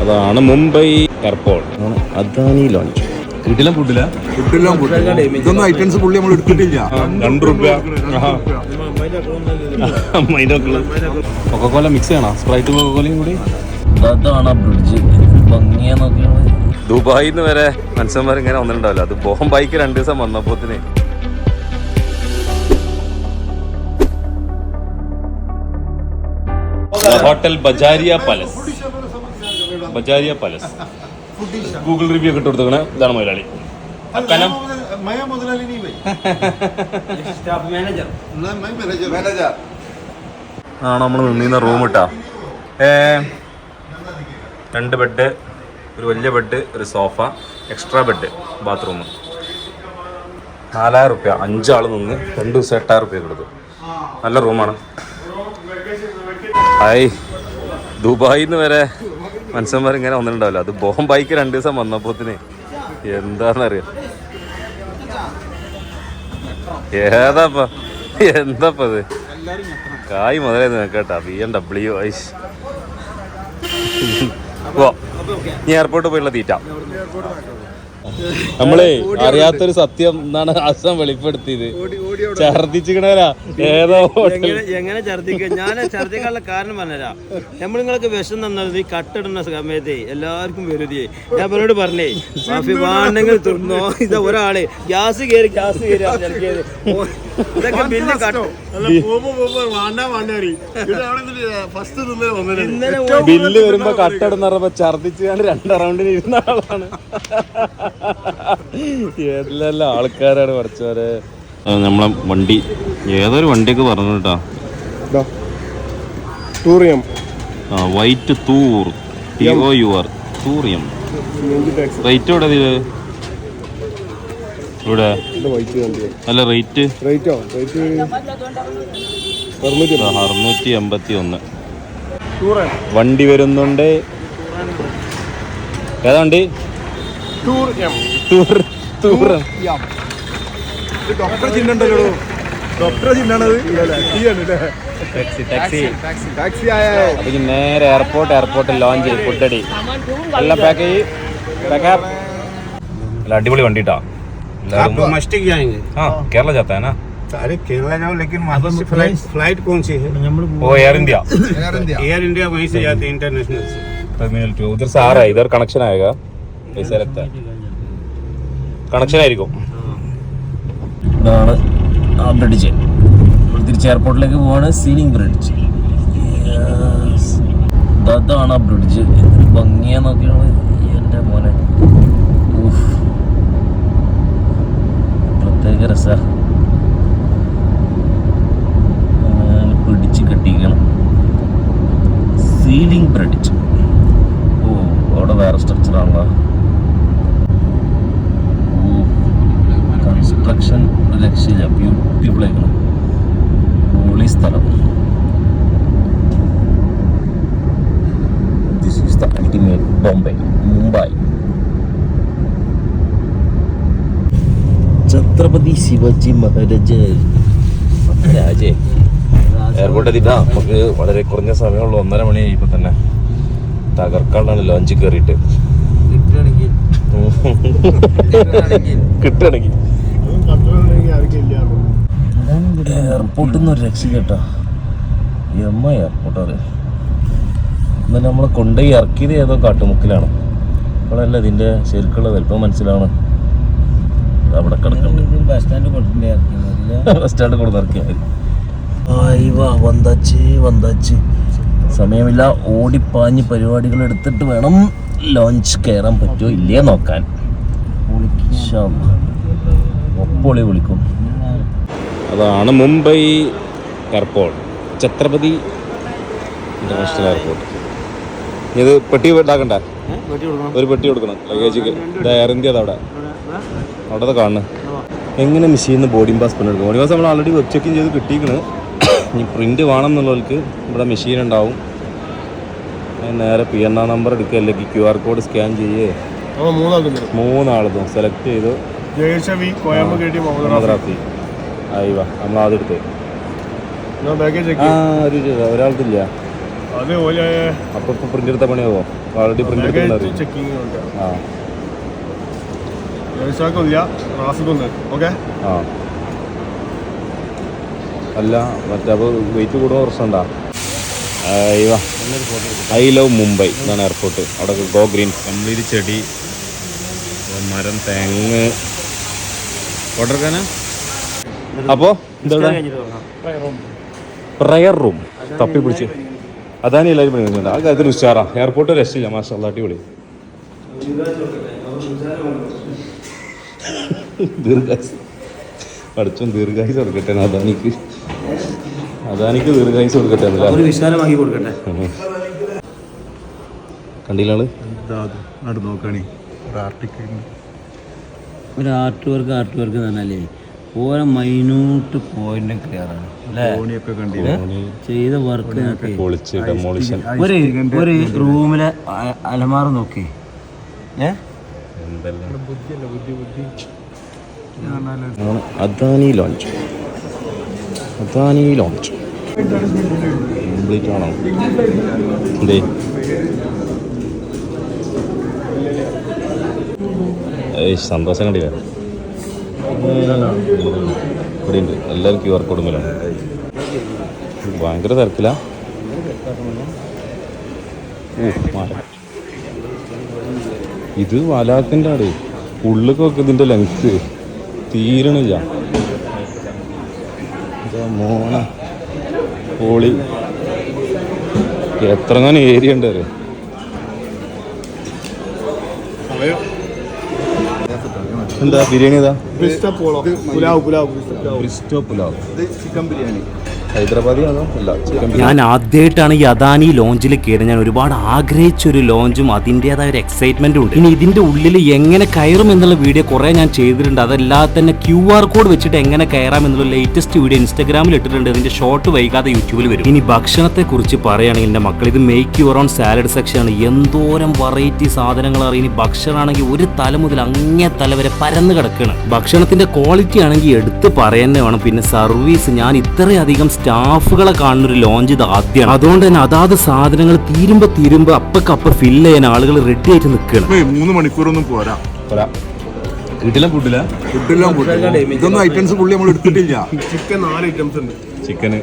അതാണ് Mumbai airport. Adani launch. കിട്ടില്ല ഫുഡില്ല. ഇതൊന്നും ഐറ്റംസ് പുള്ളി നമ്മൾ എടുത്തിട്ടില്ല. രണ്ട് റുപ്യ. കൊക്കോല മിക്സ് ചെയ്യണോ? സ്പ്രൈറ്റ് കൊക്കോലയും കൂടി? അതാണ് ബ്രിഡ്ജ്. ഭംഗിയാ നോക്കിയാണ് ദുബായിൽ നിന്ന് വരെ മനുഷ്യന്മാർ ഇങ്ങനെ വന്നിട്ടുണ്ടാവില്ല. അത് ബോംബായിക്ക് രണ്ട് ദിവസം വന്നപ്പോത്തിന്. Hotel Bajaria palace. Bajaria palace. Google review ഒക്കെ ഇട്ട് കൊടുത്തേക്കണേ. ഇതാണ് മുതലാളി. കനം. ആ നമ്മൾ നിന്നിരുന്ന റൂം ഇട്ടാ? ഏ രണ്ട് ബെഡ് ഒരു വലിയ ബെഡ് ഒരു സോഫ എക്സ്ട്രാ ബെഡ് ബാത്റൂം നാലായിരം റുപ്യ. അഞ്ചാൾ നിന്ന് രണ്ട് ദിവസം എട്ടായിരം റുപ്യ കൊടുത്തു. നല്ല റൂമാണ് ഹായ് ദുബായിൽ നിന്ന് വരെ മനുഷ്യന്മാർ ഇങ്ങനെ വന്നിട്ടുണ്ടാവില്ല. അത് ബോംബായിക്ക് രണ്ട് ദിവസം വന്നപ്പോത്തിന് എന്താണെന്നറിയാം ഏതാപ്പ? എന്താപ്പ ഇത്? കായ് മുതലേ കേട്ടാ. ബി എം ഡബ്ല്യു ഐസ് ഓ നീ എയർപോർട്ടിൽ പോയുള്ള തീറ്റ. നമ്മളേ അറിയാത്തൊരു സത്യം എന്നാണ് അസം വെളിപ്പെടുത്തിയത്. ഛർദിച്ചിക്കണവരാ ഏതോ എങ്ങനെ ഛർദിക്ക ഞാൻ ഛർദിക്കാനുള്ള കാരണം പറഞ്ഞരാ. നമ്മൾ നിങ്ങൾക്ക് വിഷം തന്നത് ഈ കട്ടിടുന്ന സമയത്ത് എല്ലാവർക്കും വരുതിയെ ഞാൻ അവരോട് പറഞ്ഞേ മാഫി വേണമെങ്കിൽ തിന്നോ ഇത് ഒരാൾ. ഗ്യാസ് കയറി ഗ്യാസ് കയറി ഇതൊക്കെ ബില്ല് കട്ട് ഇന്നലെ ബില്ല് വരുമ്പോ കട്ടിടുന്ന ഛർദിച്ച് ഞാൻ രണ്ട് റൗണ്ടിന് ഇരുന്ന ആളാണ്. ഏതെല്ലാം ആൾക്കാരാണ് പഠിച്ചവരെ? നമ്മളെ വണ്ടി. ഏതൊരു വണ്ടിയൊക്കെ പറഞ്ഞു കേട്ടാ. ടൂറിയം. ആ വൈറ്റ് തൂർ. ടി ഒ യു ആർ തൂറിയം. റേറ്റ് എവിടെ ഇത് ഇവിടെ. വൈറ്റ് വണ്ടി അല്ല റേറ്റ്? റേറ്റോ? റേറ്റ് അറുന്നൂറ്റി എൺപത്തി ഒന്ന്. വണ്ടി വരുന്നുണ്ട്. ഏതാ വണ്ടി? ടൂർ എം തൂർ തൂർ ഡോക്ടർ ചിഹ്നുണ്ടല്ലോ ഡോക്ടർ ചിഹ്നാണത് ടീ ആണ് ടാക്സി ടാക്സി ടാക്സി ആയ അപ്പൊ ഇനി നേരെ എയർപോർട്ട് എയർപോർട്ടിൽ ലോഞ്ച് ചെയ്യും ഫുഡ് അടി എല്ലാം പാക്ക് ചെയ്യ് പാക്ക് അല്ല അടിപൊളി വണ്ടി കേട്ടോ എല്ലാവരും മസ്റ്റിക് जाएंगे ആ കേരള ജാത്ത है ना अरे केरला जाओ लेकिन वहाँ से फ्लाइट फ्लाइट कौन सी है ओ Air India Air India Air India वहीं से जाते हैं इंटरनेशनल से टर्मिनल टू उधर से आ रहा है इधर कनेक्शन आएगा സെലക്ട് കണക്ഷൻ ആയിരിക്കും ഇതാണ് ആ ബ്രിഡ്ജ്. നമ്മൾ തിരിച്ച് എയർപോർട്ടിലേക്ക് പോവാണ്. സീലിംഗ് ബ്രിഡ്ജ് അതാണ് ആ ബ്രിഡ്ജ്. എന്തൊരു ഭംഗിയാ നോക്കിയാണ് എന്റെ മോനെ. പ്രത്യേക രസ. പിടിച്ച് കെട്ടിക്കണം സീലിംഗ് ബ്രിഡ്ജ് രക്ഷയില്ല ബ്യൂട്ടിഫുൾ ആയിരിക്കണം പൊളി സ്ഥലം. This is the ultimate Bombay Mumbai Chhatrapati Shivaji Maharaj. Raje airport എത്തിട്ടാ നമുക്ക് വളരെ കുറഞ്ഞ സമയമുള്ളൂ ഒന്നര മണി ഇപ്പൊ തന്നെ തകർക്കാളാണ് ലോഞ്ച് കയറിയിട്ട് കിട്ടുകയാണെങ്കിൽ. എയർപോർട്ടിൽ നിന്ന്. ഒരു രക്ഷ കേട്ടോ. എമ്മ എയർപോർട്ട് അറിയാം എന്നാൽ നമ്മളെ കൊണ്ടുപോയി ഇറക്കിയത് ഏതോ കാട്ടുമുക്കിലാണ്. ഇപ്പോഴല്ല ഇതിന്റെ ശരിക്കുള്ള വലിപ്പം മനസ്സിലാണ് അവിടെ കിടക്കുന്നുണ്ട് ബസ് സ്റ്റാൻഡ് സമയമില്ല. ഓടിപ്പാഞ്ഞ് പരിപാടികൾ എടുത്തിട്ട് വേണം ലോഞ്ച് കയറാൻ പറ്റുമോ ഇല്ലേ നോക്കാൻ. ഒപ്പൊളി വിളിക്കും. അതാണ് Mumbai airport. Chhatrapati international airport. ഇത് പെട്ടി ഇതാക്കണ്ട. ഒരു പെട്ടി കൊടുക്കണം. ലഗേജ് ഇത് എയർ ഇന്ത്യ അവിടെ. അവിടെ കാണുന്നു എങ്ങനെ മെഷീനിൽ നിന്ന് ബോർഡിംഗ് പാസ് പിന്നെ എടുക്കും ബോർഡിംഗ് പാസ് നമ്മൾ ആൾറെഡി വെബ് ചെക്കിങ് ചെയ്ത് കിട്ടിയിരിക്കണ്. ഇനി പ്രിന്റ് വേണം എന്നുള്ളവർക്ക് ഇവിടെ മെഷീൻ ഉണ്ടാവും. നേരെ പി എൻ ആർ നമ്പർ എടുക്കുക അല്ലെങ്കിൽ ക്യു ആർ കോഡ് സ്കാൻ ചെയ്യേ. മൂന്നാളതും സെലക്ട് ചെയ്തു ജയശവി കോയമ്പ് കേട്ടി മദ്രാസി അയവ നമ്മൾ അതെടുത്ത് ഞാൻ ബാഗേജ് ആ ഒരു ഒരാൾക്കില്ല അത് ഓലെ അപ്പൊ ഇപ്പൊ പ്രിന്റ് എടുത്ത പണിയാവോ? ഓൾറെഡി പ്രിന്റ് ഉണ്ട്. ആ. ആ. അല്ല മറ്റേ അപ്പോൾ വെയിറ്റ് കൂടുതൽ പ്രശ്നമുണ്ടാ? അയ്യോ ഐ ലവ് മുംബൈ ഇതാണ് എയർപോർട്ട് അവിടെ ഗോ ഗ്രീൻ കംപ്ലീറ്റ് ചെടി മരം തെങ്ങ്. ഓർഡർ എടുക്കാനാ അപ്പോൾ എന്താ പ്രയർ റൂം തപ്പി പിടിച്ച്. അതാണ് എല്ലാവരും പറയുന്നത് ആ കാര്യത്തിൽ ഉഷാറാ. എയർപോർട്ട് രക്ഷയില്ല. മാഷാ അല്ലാ, അടിപൊളി. ദീർഘായുസ്. പഠിച്ചോൻ ദീർഘായുസ് കൊടുക്കട്ടെ അദാനിക്ക്. അദാനിക്ക് ദീർഘായുസ് കൊടുക്കട്ടെ കണ്ടില്ല വിശാലമാക്കി കൊടുക്കട്ടെ. കണ്ടില്ലാൾ? ഒരു ആർട്ട് വർക്ക് ആർട്ട് വർക്ക് എന്ന് പറഞ്ഞാലേ ഓരോ മൈന്യൂട്ട് പോയിന്റ് ക്ലിയർ ആണ് ചെയ്ത വർക്ക് പൊളിച്ച് ഡെമോളിഷൻ ഒരു ഒരു റൂമിലെ അലമാറ അലമാര നോക്കി Adani lounge Adani lounge complete ആണോ? എന്തേ സന്തോഷം കണ്ടില്ല? ഇവിടെ ഉണ്ട് എല്ലാവരും ക്യു ആർ കോഡ് മേലാണ് ഭയങ്കര തിരക്കില്ല ഇത് വലാത്തിന്റെ ആട്. ഉള്ളിക്കൊക്കെ ഇതിന്റെ ലെങ്ത് തീരണില്ല. മോണ പോളി. എത്ര ഏരിയ ഉണ്ട് എന്താ ബിരിയാണി ഇതാ പുലാവ് പുലാവ് ബ്രിസ്റ്റോ പുലാവ്. ചിക്കൻ ബിരിയാണി. ചിക്കൻ ഞാൻ ആദ്യമായിട്ടാണ് ഈ അദാനി ലോഞ്ചിൽ കയറി ഞാൻ ഒരുപാട് ആഗ്രഹിച്ച ഒരു ലോഞ്ചും അതിന്റെതായ ഒരു എക്സൈറ്റ്മെന്റും ഉണ്ട്. ഇനി ഇതിന്റെ ഉള്ളിൽ എങ്ങനെ കയറും എന്നുള്ള വീഡിയോ കുറെ ഞാൻ ചെയ്തിട്ടുണ്ട്. അതല്ലാതെ തന്നെ ക്യു ആർ കോഡ് വെച്ചിട്ട് എങ്ങനെ കയറാം എന്നുള്ള ലേറ്റസ്റ്റ് വീഡിയോ ഇൻസ്റ്റാഗ്രാമിൽ ഇട്ടിട്ടുണ്ട്. ഇതിന്റെ ഷോർട്ട് വൈകാതെ യൂട്യൂബിൽ വരും. ഇനി ഭക്ഷണത്തെ കുറിച്ച് പറയുകയാണെങ്കിൽ എന്റെ മക്കൾ ഇത് മേക്ക് യുവർ ഓൺ സാലഡ് സെക്ഷനാണ് എന്തോരം വെറൈറ്റി സാധനങ്ങൾ അറിയാം. ഇനി ഭക്ഷണമാണെങ്കിൽ ഒരു തല മുതൽ അങ്ങേ തല വരെ പരന്ന് കിടക്കുകയാണ്. ഭക്ഷണത്തിന്റെ ക്വാളിറ്റി ആണെങ്കിൽ എടുത്ത് പറയുന്നേ വേണം പിന്നെ സർവീസ് ഞാൻ ഇത്രയധികം സ്റ്റാഫുകളെ കാണുന്ന ഒരു ലോഞ്ച് ഇത് ആദ്യമാണ് അതുകൊണ്ട് തന്നെ അതാത് സാധനങ്ങൾ തീരുമ്പോ തീരുമ്പോ അപ്പക്കപ്പ ഫില്ല് ചെയ്യാൻ ആളുകൾ റെഡി ആയിട്ട് നിൽക്കണം. മൂന്ന് മണിക്കൂറൊന്നും പോരാ. പോരാ. വീട്ടിലെ ഫുഡില്ല ഫുഡെല്ലാം ഇതൊന്നും ഐറ്റംസ് പുള്ളി നമ്മൾ എടുത്തിട്ടില്ല. ചിക്കൻ നാല് ഐറ്റംസ് ഉണ്ട്. ചിക്കന്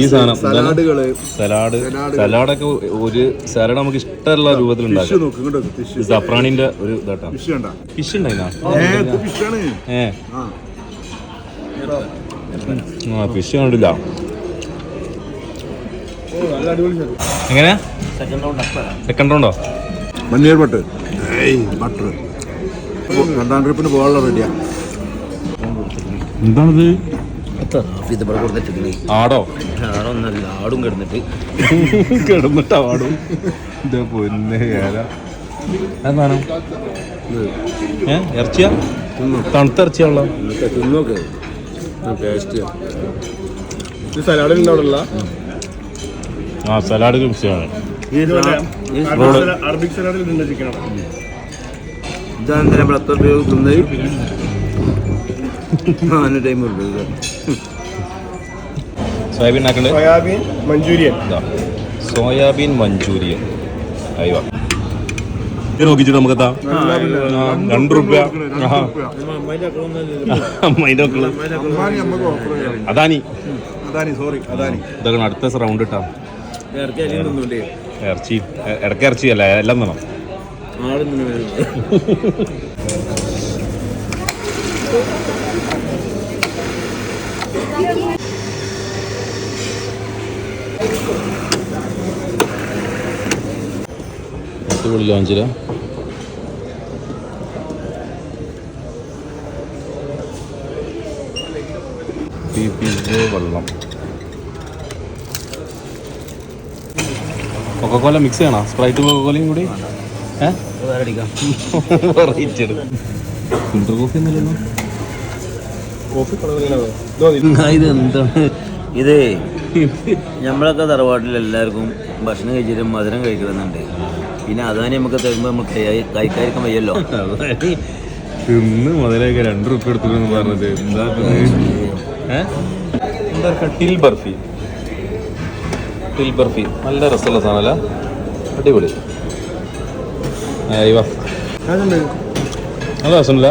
ഈ. സാധനം സലാഡുകൾ. സലാഡ്. സലാഡൊക്കെ ഒരു സലാഡ് നമുക്ക് ഇഷ്ടമുള്ള രൂപത്തിൽ ഫിഷ് ഉണ്ടാക്കാം നോക്ക് ഇങ്ങോട്ട് ഫിഷ് സപ്രാണിന്റെ ഒരു ഇതാട്ടാ. ഫിഷ് ഉണ്ടായിരുന്നു ഏ ആ ഫിഷ് കണ്ടില്ല. ഓ നല്ല അടിപൊളി സാധനം. എങ്ങനെയാ സെക്കൻഡ് റൗണ്ടോ മഞ്ഞൾ ബട്ടർ ഏയ് ബട്ടർ രണ്ടാം ട്രിപ്പിന് പോകാനുള്ള റെഡിയാ എന്താണിത് ആടോ? ആടൊന്നല്ല ആടും കിടന്നിട്ട്. കിടന്നിട്ട് ആടും. ഇതാ പൊന്നെ എന്താണ് ഏ ഇറച്ചിയാ? തണുത്ത ഇറച്ചിയാണല്ലോ. തിന്നോക്ക്. ടേസ്റ്റ് ഇത് ആ സലാഡ് മിക്സാണ് Arabic സലാഡിൽ time soybean soybean manchurian. Soybean manchurian. അയ്യോ. ഇത് നോക്കിച്ചിട്ട് നമുക്ക് എത്താം രണ്ട് റുപ്യ. അമ്മേന്റെ മക്കൾ അദാനി. അദാനി സോറി അദാനി. ഇതൊക്കെ അടുത്ത റൗണ്ട് ഇട്ടാ. ഇറച്ചി ഇടയ്ക്ക് ഇറച്ചി അല്ല? എല്ലാം വേണം. Thank തിന്നു അടിപൊളി ലോഞ്ചില. വെള്ളം. കൊക്കക്കോല മിക്സ് ചെയ്യണോ? സ്പ്രൈറ്റ് കൊക്കക്കോലയും കൂടി? ഫിൽറ്റർ കോഫി ഒന്നുമില്ലല്ലോ. ഇത് എന്താണ് ഇതേ നമ്മളൊക്കെ തറവാട്ടിൽ എല്ലാവർക്കും ഭക്ഷണം കഴിച്ചിട്ട് മധുരം കഴിക്കണമെന്നുണ്ട്. പിന്നെ അതാണ് നമുക്ക് തരുമ്പോൾ നമുക്ക് കൈക്കാരിക്കാൻ വയ്യല്ലോ. തിന്ന് മുതലേക്ക് രണ്ട് റുപ്യ എടുത്തു പറഞ്ഞത്. എന്താ? എന്താ ടിൽ ബർഫി? ടിൽ ബർഫി. നല്ല രസമുള്ള സാധനമല്ല? അടിപൊളി. അയ്യോ നല്ല രസമില്ല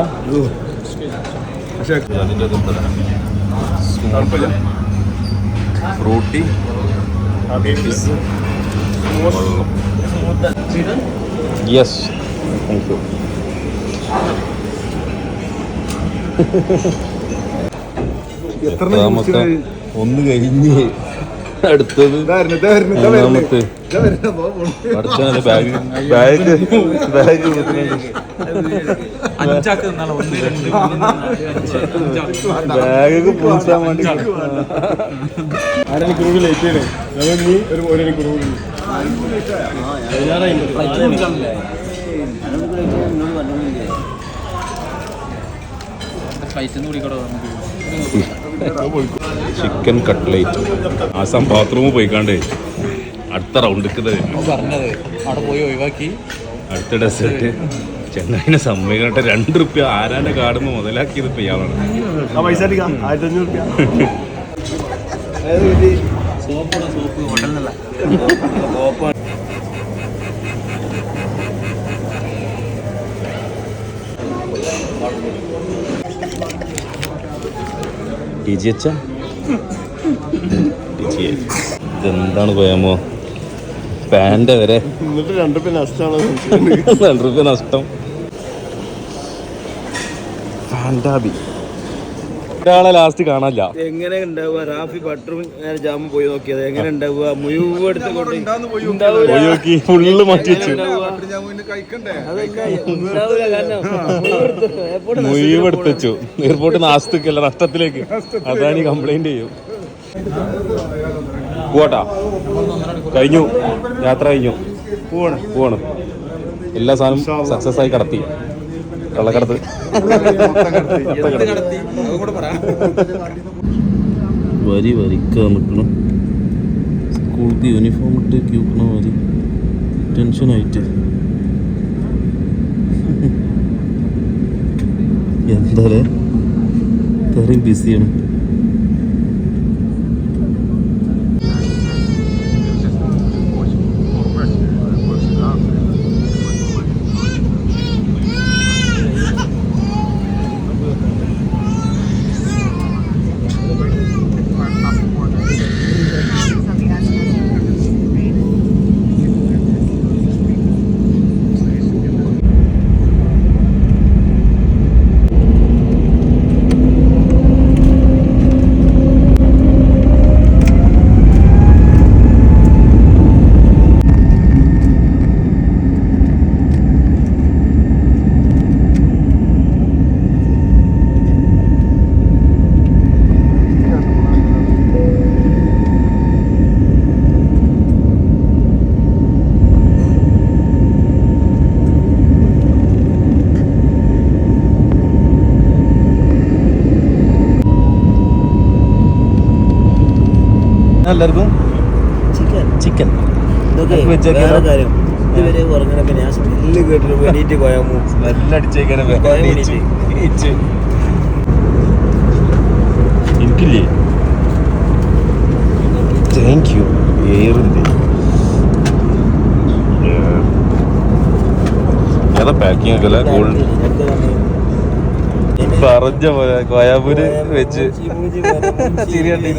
ഫ്രൂട്ടി. യെസ് താങ്ക് യു എത്രാമത്തെ ഒന്ന് കഴിഞ്ഞ് അടുത്തത് മൂന്നാമത്തെ. അടുത്ത ബാഗ്. ബാഗ് ബാഗ് ബാഗൊക്കെ പൂച്ചാൻ വേണ്ടി. അരമണിക്കൂർ ലേറ്റ് ആണ് ഒരു ഒരു മണിക്കൂർ കൂടി ചിക്കൻ കട്ട്ലേറ്റ് ആസാം ബാത്റൂമിൽ പോയിക്കാണ്ടേ അടുത്ത റൗണ്ടിക്ക് പറഞ്ഞത് അവിടെ പോയി ഒഴിവാക്കി. അടുത്ത ഡെസേർട്ട് ചെന്നൈനെ സമ്മതിക്കട്ടെ രണ്ട് റുപ്യ ആരാന്റെ കാടുമ്പോ മുതലാക്കിയത് ഇപ്പൊ ഇയാളാണ്. ആ സോപ്പ് അടിക്കാം ഇതെന്താണ് പോയാമോ പാന്റെ വരെ. എന്നിട്ട് രണ്ട് റുപ്യ നഷ്ടമാണ്. രണ്ട് റുപ്യ നഷ്ടം ഫാൻഡാബി. ഒരാളെ ലാസ്റ്റ് കാണാനില്ല. എങ്ങനെ ഉണ്ടാവുക? റാഫി ബട്ടറും ജാമും പോയി നോക്കിയത്. എങ്ങനെ ഉണ്ടാവുക? മുഴുവൻ എടുത്ത് പോയി. നോക്കി ഫുള്ള് മാറ്റി വെച്ചു. മുഴുവൻ എടുത്ത് വെച്ചു എയർപോർട്ടിൽ നാശത്തേക്കല്ല നഷ്ടത്തിലേക്ക്. അതാണ് കംപ്ലൈന്റ് ചെയ്യും. പോട്ടാ കഴിഞ്ഞു. യാത്ര കഴിഞ്ഞു. പോവാണ്. പോവാണ്. എല്ലാ സാധനവും സക്സസ് ആയി കടത്തി. കള്ളക്കടത്ത് വരി വരിക്കാൻ നിൽക്കണം സ്കൂൾക്ക് യൂണിഫോം ഇട്ട് ക്യൂക്കണ വരി. ടെൻഷനായിട്ട് എന്താ തെറി ബിസിയാണ് എല്ലാവർക്കും ചിക്കൻ. ചിക്കൻ. ഇതൊക്കെ വെച്ചേക്കാലോ? കാര്യം. ഇതുവരെ ഉറങ്ങണൊക്കെ ഞാൻ സ്മെല്ല് കേട്ടിട്ട് വേണ്ടിയിട്ട് കോയാമു സ്മെല്ലടിച്ചേക്കാനെ പോയാൻ വേണ്ടിയിട്ട്. എനിക്കില്ലേ? താങ്ക് യു ഏറിന്റെ ഏതാ പാക്കിംഗ് ഒക്കെ അല്ലേ? ഗോൾഡ് പറഞ്ഞ പോലെ കോയാപൂര് വെച്ച്. ശരിയാണ്.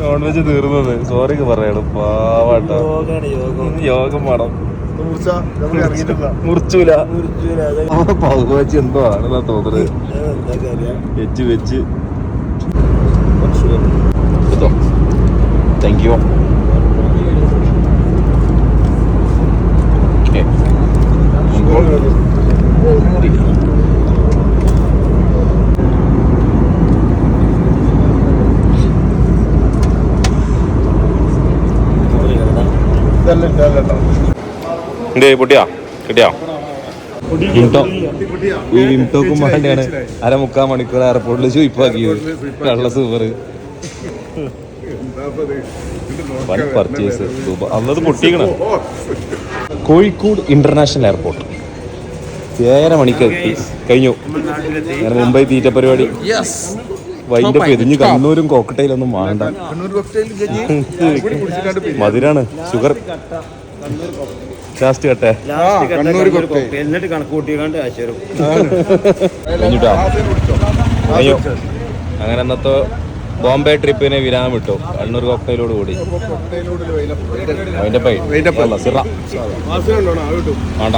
നോൺ വെജ് തീർന്നത് സോറി പറയണം. പാവാട്ട. യോഗം. വേണം. മുറിച്ചൂല. പകുവച്ച് എന്തോ ആണെന്നാ തോന്നുന്നത് എന്താ കാര്യം? വെച്ച് വെച്ച്. എടുത്തോ താങ്ക് യു എന്തേ പൊട്ടിയാ? കിട്ടിയാ? ഇൻടോ ഈ ഇൻടോക്കും വേണ്ടിയാണ് അര മുക്കാൽ മണിക്കൂർ എയർപോർട്ടിൽ ചോയിപ്പാക്കിയത് കള്ള സൂപ്പർ വൻ പർച്ചേസ് അന്നത് പൊട്ടിക്കണ. കോഴിക്കോട് ഇന്റർനാഷണൽ എയർപോർട്ട് ഏഴര മണിക്ക് എത്തി കഴിഞ്ഞു ഞാൻ മുംബൈ തീറ്റ പരിപാടി. വൈന്റെ പെരിഞ്ഞ് കണ്ണൂരും കോക്കട്ടയിലൊന്നും വേണ്ട. മധുരാണ്. ഷുഗർ. ലാസ്റ്റ് കട്ടെ എന്നിട്ട് അയ്യോ. അങ്ങനെ അന്നത്തെ ബോംബെ ട്രിപ്പിനെ വിരാമം വിട്ടു. കണ്ണൂർ കോക്ടയിലോട് കൂടി. അതിന്റെ പൈ. വേണ്ട.